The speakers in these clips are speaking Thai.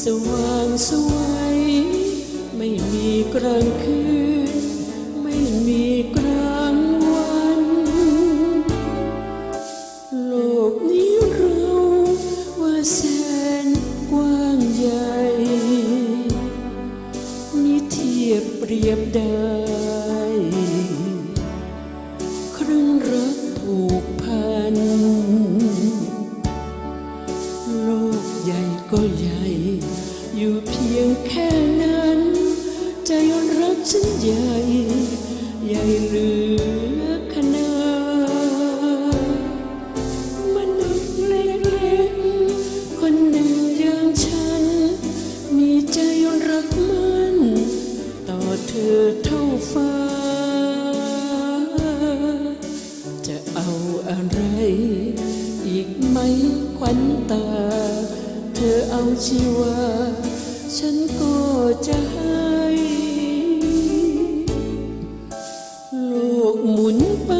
สว่างสวยไม่มีกลางคืน ไม่มีกลางวัน โลกนี้เราว่าแสนกว้างใหญ่มิเทียบเปรียบได้ครึ่งรักผูกพัน พียงแค่นั้น ใจรักฉันใหญ่ ใหญ่เหลือขนาดมนุษย์เล็กๆคนหนึ่งอย่างฉันมีใจรักมันต่อเธอเท่าฟ้า จะเอาอะไร อีกไหมขวัญตา เธอเอาชีวา ฉันก็จะให้โลกหมุนไป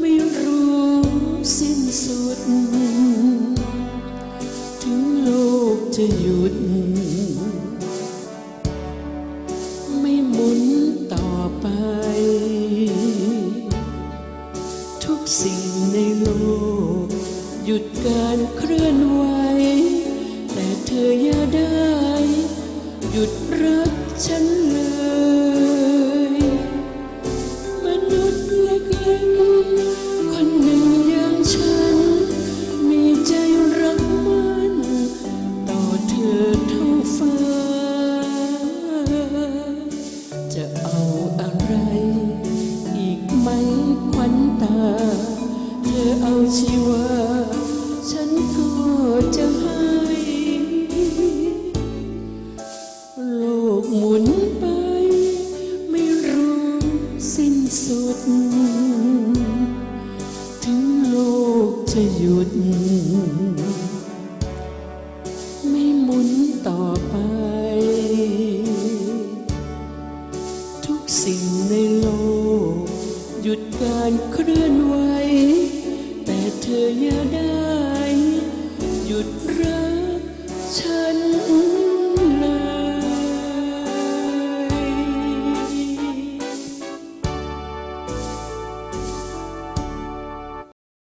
ไม่รู้สิ้นสุด ถึงโลกจะหยุด ไม่หมุนต่อไป ทุกสิ่งในโลก หยุดการเคลื่อนไหว แต่เธออย่าได้ หยุดรักฉันเลยมนุษย์เล็กๆคนหนึ่งอย่างฉัน มีใจรักมันต่อเธอเท่าฟ้า จะหยุด ไม่หมุนต่อไป ทุกสิ่งในโลก หยุดการเคลื่อนไหวแต่เธออย่าได้ หยุดรัก